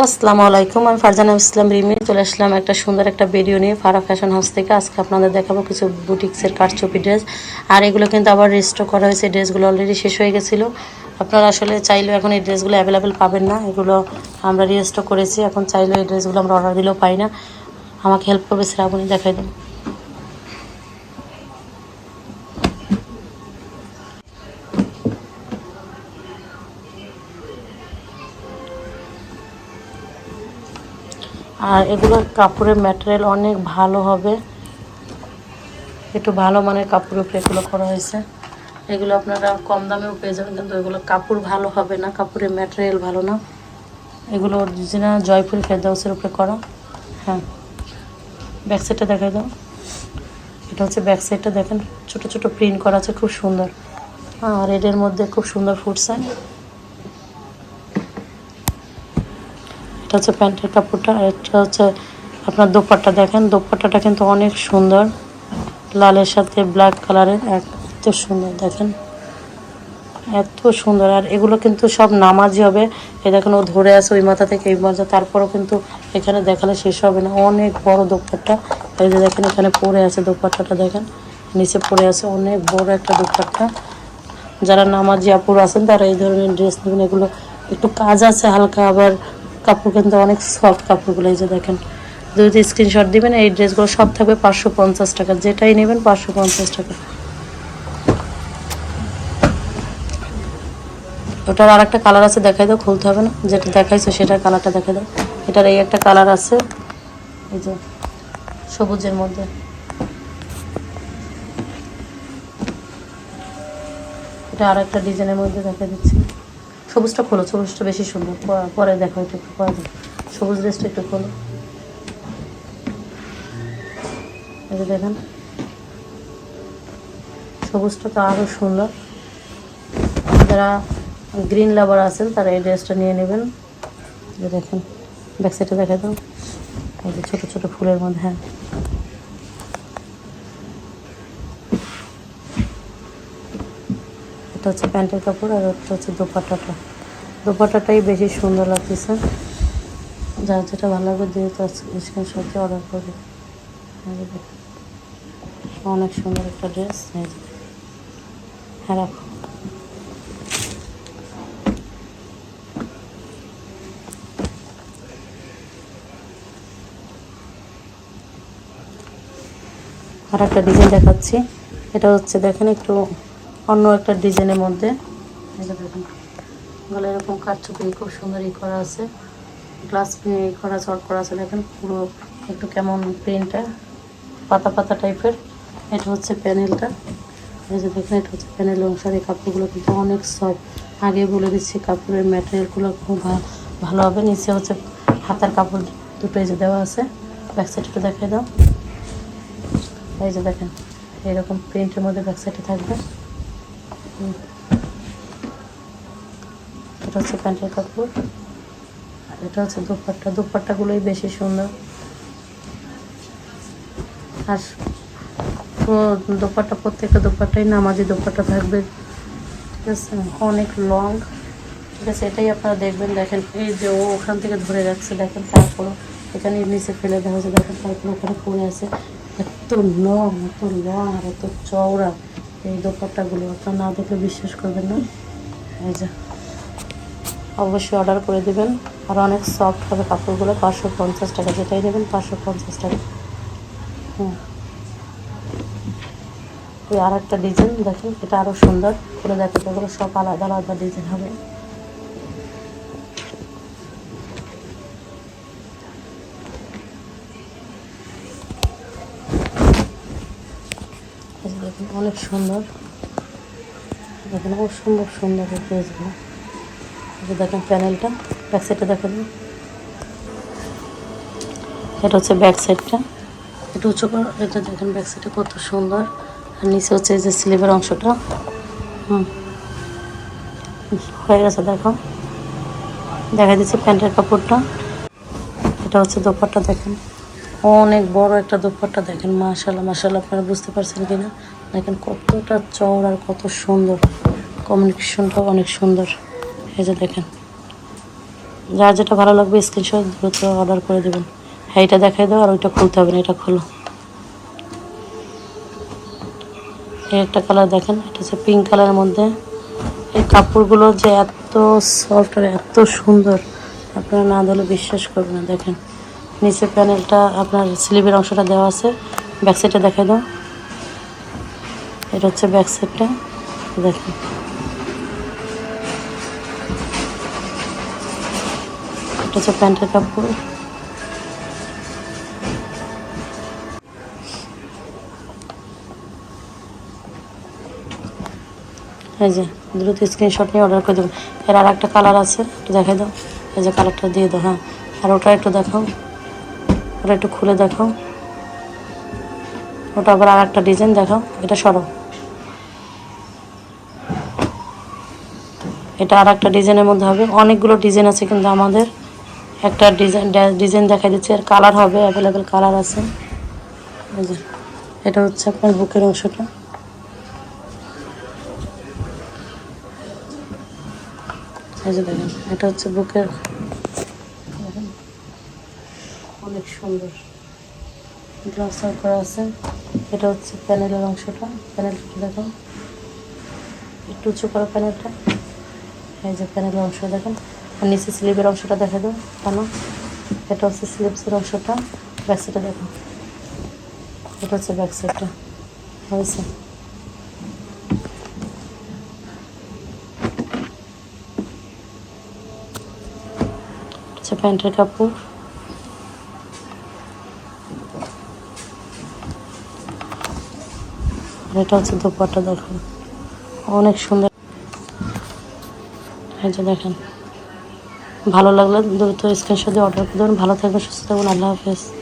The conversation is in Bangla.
আসসালামু আলাইকুম, আমি ফারজানা ইসলাম রিমি। চলে আসলাম একটা সুন্দর একটা ভিডিও নিয়ে ফারা ফ্যাশন হাউস থেকে। আজকে আপনাদের দেখাবো কিছু বুটিক্সের কারচুপি ড্রেস আর এগুলো কিন্তু আবার রেস্টও করা হয়েছে ড্রেসগুলো অলরেডি শেষ হয়ে গেছিল। আপনারা আসলে চাইলেও এখন এই ড্রেসগুলো অ্যাভেলেবেল পাবেন না। এগুলো আমরা রিস্টক করেছি, এখন চাইলেও এই ড্রেসগুলো আমরা অর্ডার দিলেও পাই না। আমাকে হেল্প করবে শ্রাবণী, দেখাই দেন। আর এগুলোর কাপড়ের ম্যাটেরিয়াল অনেক ভালো হবে। একটু ভালো মানের কাপড়ের উপরে এগুলো করা হয়েছে। এগুলো আপনারা কম দামেও পেয়ে যাবেন, কিন্তু এগুলো কাপড় ভালো হবে না, কাপড়ের ম্যাটেরিয়াল ভালো না। এগুলো অরিজিনাল জয়পুর ফেরদাউসের উপরে করা। হ্যাঁ ব্যাক সাইডটা দেখাই দাও। এটা হচ্ছে ব্যাক সাইডটা দেখেন, ছোট ছোট প্রিন্ট করা আছে, খুব সুন্দর। আর এদের মধ্যে খুব সুন্দর ফুটছে এটা হচ্ছে প্যান্টের কাপড়টা, আর এটা হচ্ছে আপনার দোপাট্টা। দেখেন, দোপাট্টাটা কিন্তু অনেক সুন্দর। লালের সাথে ব্ল্যাক কালারের এত সুন্দর, দেখেন। এত সুন্দর, আর এগুলো কিন্তু সব নামাজি হবে। এ দেখেন, ও ধরে আছে ওই মাথা থেকে এই মাথা, তারপরও কিন্তু এখানে দেখালে শেষ হবে না। অনেক বড় দোপাট্টা। এই যে দেখেন, এখানে পড়ে আছে দোপাট্টাটা, দেখেন। নিচে পড়ে আছে অনেক বড় একটা দোপাট্টা। যারা নামাজি আপুর আছেন, তারা এই ধরনের ড্রেস নেবেন। এগুলো একটু কাজ আছে, হালকা আবার কাপড় কিন্তু অনেক সফট কাপড়গুলো এই যে দেখেন। যদি স্ক্রিনশট দিবেন, এই ড্রেসগুলো সব থাকবে পাঁচশো পঞ্চাশ টাকা। যেটাই নেবেন পাঁচশো পঞ্চাশ টাকা। ওটার আর একটা কালার আছে, দেখাই দাও, খুলতে হবে না। যেটা দেখাইছো সেটার কালারটা দেখাই দাও। এটার এই একটা কালার আছে, এই যে সবুজের মধ্যে। এটা আর একটা ডিজাইনের মধ্যে দেখা দিচ্ছি। সবুজটা খোলো, সবুজটা বেশি সুন্দর। পরে দেখো একটু একটু পরে দেখো সবুজ ড্রেসটা একটু খোলো। যে দেখেন। সবুজটা তো আরও সুন্দর। যারা গ্রিন লাভার আছেন, তারা এই ড্রেসটা নিয়ে নেবেন। দেখেন ব্যাক সাইডে দেখা দাও। ছোটো ছোটো ফুলের মধ্যে হ্যাঁ। এটা হচ্ছে প্যান্টের কাপড় আর একটা হচ্ছে দোপাট্টাটা। দোপাট্টাটাই বেশি সুন্দর লাগতেছে। যার যেটা ভালো লাগবে দিয়ে তো স্ক্রিনশট অর্ডার দেখুন। অনেক সুন্দর একটা ড্রেস হ্যাঁ রাখো। আর একটা ডিজাইন দেখাচ্ছি। এটা হচ্ছে দেখেন একটু অন্য একটা ডিজাইনের মধ্যে। দেখেন গলা এরকম কাঠচুপি খুব সুন্দর ই করা আছে। গ্লাস ই করা, চট করা আছে। দেখেন পুরো একটু কেমন প্রিন্টটা, পাতা পাতা টাইপের। এটা হচ্ছে প্যানেলটা। এই যে দেখেন, এটা হচ্ছে প্যানেল অনুসারে কাপড়গুলো কিন্তু অনেক সফট। আগে বলে দিচ্ছি, কাপড়ের ম্যাটেরিয়ালগুলো খুব ভালো হবে। নিচে হচ্ছে হাতার কাপড় দুটো এই যে দেওয়া আছে। ব্যাক সাইডটা দেখাই দাও। এই যে দেখেন, এরকম প্রিন্টের মধ্যে ব্যাক সাইডে থাকবে। এটা হচ্ছে প্যান্টের কাপড়। আর এটা হচ্ছে দুপাট্টা। দুপাট্টাগুলোই বেশি সুন্দর। আর তো দোপাট্টা, প্রত্যেকটা দোপাট্টাই নামাজি দোপাট্টা থাকবে। ঠিক আছে? অনেক লং ঠিক আছে? এটাই আপনারা দেখবেন। দেখেন, এই যে ও ওখান থেকে ধরে যাচ্ছে দেখেন তারপরও এখানে নিচে ফেলে দেওয়া হয়েছে। দেখেন তারপরে ওখানে পড়ে আছে। এত লং এত লং আর এত চওড়া। এই দোপাট্টাগুলো আপনার না দেখে বিশ্বাস করবেন না। এই যে, অবশ্যই অর্ডার করে দেবেন। আর অনেক সফট হবে কাপড়গুলো, পাঁচশো পঞ্চাশ টাকা, যেটাই নেবেন পাঁচশো পঞ্চাশ টাকা। হুম। আর একটা ডিজাইন দেখেন, এটা আরও সুন্দর। করে দেখেন সব আলাদা আলাদা ডিজাইন হবে। দেখেন, অনেক সুন্দর। দেখেন, অসম্ভব সুন্দর এই দেখেন প্যানেলটা ব্যাক সাইডটা দেখেন। এটা হচ্ছে ব্যাক সাইডটা একটু উঁচু কর এটা দেখেন ব্যাক সাইডে কত সুন্দর। আর নিচে হচ্ছে যে স্লিভের অংশটা। হুম। হয়ে গেছে, দেখো। দেখা দিচ্ছি প্যান্টের কাপড়টা। এটা হচ্ছে দোপাট্টা, দেখেন। অনেক বড় একটা দোপাট্টা দেখেন মাশাল্লাহ মাশাল্লাহ আপনারা বুঝতে পারছেন কিনা? দেখেন কতটা চওড়া আর কত সুন্দর। কমিউনিকেশনটাও অনেক সুন্দর। এই যে দেখেন। যার যেটা ভালো লাগবে স্ক্রিনশট দ্রুত অর্ডার করে দেবেন। হ্যাঁ এটা দেখাই দাও আর ওইটা খুলতে হবে না, এটা খোলো। এই একটা কালার দেখেন, এটা হচ্ছে পিঙ্ক কালারের মধ্যে। এই কাপড়গুলো যে এত সফট আর এত সুন্দর, আপনারা না দিলে বিশ্বাস করবেন না, দেখেন। নিচে প্যানেলটা আপনার স্লিভের অংশটা দেওয়া আছে। ব্যাক সাইডে দেখাই দাও। এটা হচ্ছে ব্যাক সাইডটা। এটা হচ্ছে প্যান্টের কাপড়। এই যে, দ্রুত স্ক্রিনশট নিয়ে অর্ডার করে দেবেন এর আর একটা কালার আছে একটু দেখাই দাও। এই যে কালারটা দিয়ে দাও হ্যাঁ। আর ওটা একটু দেখাও। ওটা একটু খুলে দেখাও। ওটা আবার আর একটা ডিজাইন দেখাও। এটা সরো। এটা আর একটা ডিজাইনের মধ্যে হবে। অনেকগুলো ডিজাইন আছে কিন্তু আমাদের। একটা ডিজাইন ডিজাইন দেখা দিচ্ছে। এর কালার হবে অ্যাভেলেবেল কালার আছে। এটা হচ্ছে আপনার বুকের অংশটা। এটা হচ্ছে বুকের অনেক সুন্দর। গ্লাস করা আছে। এটা হচ্ছে প্যানেলের অংশটা। প্যানেলটা দেখো একটু উঁচু করা প্যানেলটা। এই যে প্যানেলের অংশ দেখেন। আর নিচে স্লিপের অংশটা দেখা দাও কেন? এটা হচ্ছে স্লিভসের অংশটা। ব্যাক সাইডে দেখো এটা হচ্ছে ব্যাক সাইডটা। হয়েছে। হচ্ছে প্যান্টের কাপড়। আর এটা হচ্ছে দোপাট্টা, দেখুন। অনেক সুন্দর। দেখেন। ভালো লাগলে দ্রুত স্ক্রিনশট দিয়ে অর্ডার করে দেবেন। ভালো থাকবেন, সুস্থ থাকবেন। আল্লাহ হাফেজ।